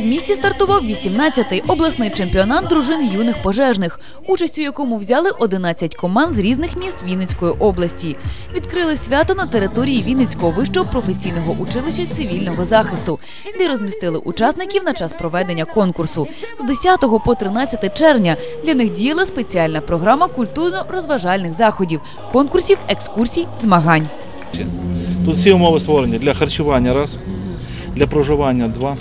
В місті стартував 18-й обласний чемпіонат дружин юних пожежних, участь у якому взяли 11 команд з різних міст Вінницької області. Відкрили свято на території Вінницького вищого професійного училища цивільного захисту, де розмістили учасників на час проведення конкурсу. З 10 по 13 червня для них діяла спеціальна програма культурно-розважальних заходів, конкурсів, екскурсій, змагань. Тут всі умови створені для харчування раз, для проживання два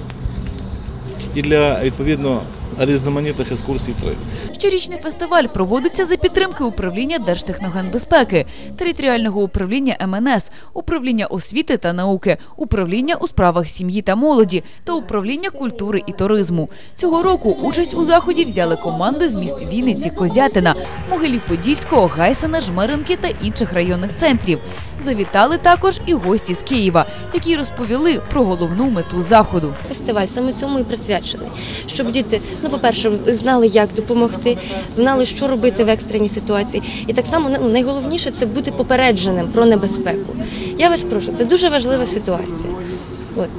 і для відповідно різноманітних екскурсій три. Щорічний фестиваль проводиться за підтримки управління Держтехногенбезпеки, територіального управління МНС, управління освіти та науки, управління у справах сім'ї та молоді та управління культури і туризму. Цього року участь у заході взяли команди з міст Вінниці, Козятина, Могилів-Подільського, Гайсена, Жмеринки та інших районних центрів. Завітали також і гості з Києва, які розповіли про головну мету заходу. Фестиваль саме цьому і присвячений, щоб діти, ну по-перше, знали, як допомогти, знали, що робити в екстреній ситуації. І так само ну, найголовніше це бути попередженим про небезпеку. Я вас прошу, це дуже важлива ситуація. От.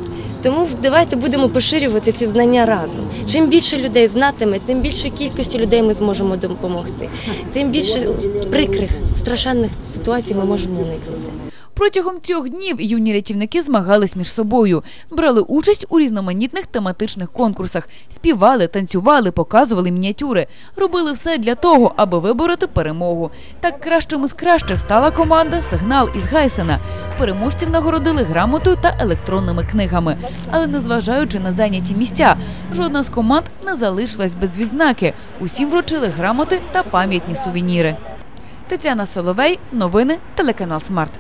Тому давайте будемо поширювати ці знання разом. Чим більше людей знатиме, тим більше кількості людей ми зможемо допомогти. Тим більше прикрих, страшенних ситуацій ми можемо уникнути. Протягом трьох днів юні рятівники змагались між собою, брали участь у різноманітних тематичних конкурсах, співали, танцювали, показували мініатюри, робили все для того, аби вибороти перемогу. Так кращими з кращих стала команда Сигнал із Гайсена. Переможців нагородили грамотою та електронними книгами. Але незважаючи на зайняті місця, жодна з команд не залишилась без відзнаки. Усім вручили грамоти та пам'ятні сувеніри. Тетяна Соловей, новини, телеканал Смарт.